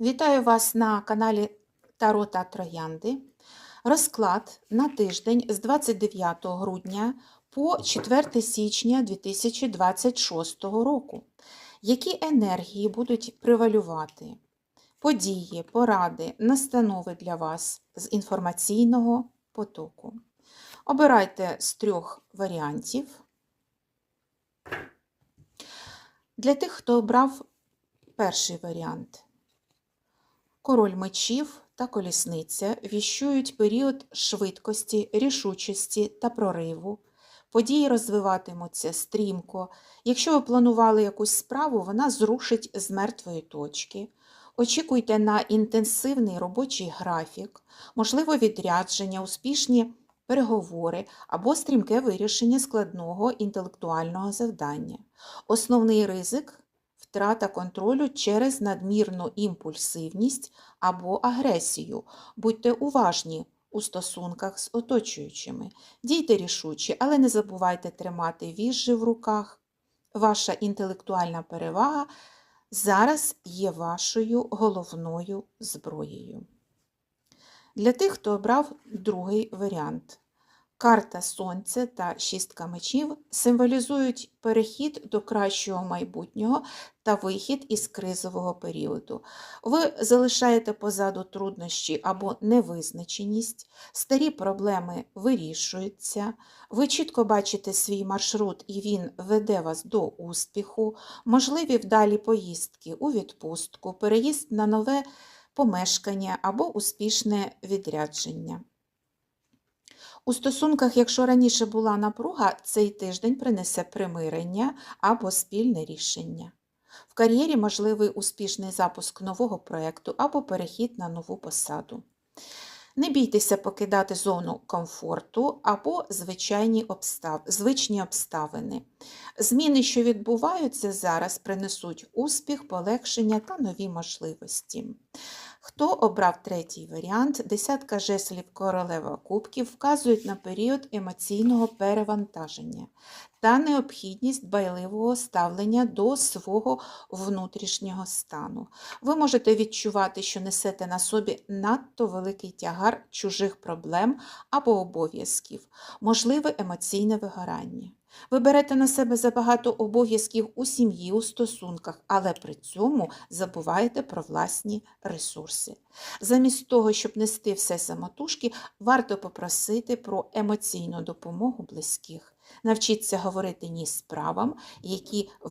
Вітаю вас на каналі Таро та Троянди. Розклад на тиждень з 29 грудня по 4 січня 2026 року. Які енергії будуть превалювати? Події, поради, настанови для вас з інформаційного потоку. Обирайте з трьох варіантів. Для тих, хто обрав перший варіант. Король мечів та колісниця віщують період швидкості, рішучості та прориву. Події розвиватимуться стрімко. Якщо ви планували якусь справу, вона зрушить з мертвої точки. Очікуйте на інтенсивний робочий графік, можливо, відрядження, успішні переговори або стрімке вирішення складного інтелектуального завдання. Основний ризик втрата контролю через надмірну імпульсивність або агресію. Будьте уважні у стосунках з оточуючими. Дійте рішуче, але не забувайте тримати віжжі в руках. Ваша інтелектуальна перевага зараз є вашою головною зброєю. Для тих, хто обрав другий варіант. Карта Сонця та шістка мечів символізують перехід до кращого майбутнього та вихід із кризового періоду. Ви залишаєте позаду труднощі або невизначеність, старі проблеми вирішуються, ви чітко бачите свій маршрут і він веде вас до успіху, можливі вдалі поїздки у відпустку, переїзд на нове помешкання або успішне відрядження. У стосунках, якщо раніше була напруга, цей тиждень принесе примирення або спільне рішення. В кар'єрі можливий успішний запуск нового проєкту або перехід на нову посаду. Не бійтеся покидати зону комфорту або звичайні обстав... звичні обставини. Зміни, що відбуваються зараз, принесуть успіх, полегшення та нові можливості. Хто обрав третій варіант, десятка жеслів королева кубків вказують на період емоційного перевантаження та необхідність байливого ставлення до свого внутрішнього стану. Ви можете відчувати, що несете на собі надто великий тягар чужих проблем або обов'язків, можливе емоційне вигорання. Ви берете на себе забагато обов'язків у сім'ї, у стосунках, але при цьому забуваєте про власні ресурси. Замість того, щоб нести все самотужки, варто попросити про емоційну допомогу близьких. Навчіться говорити ні справам, які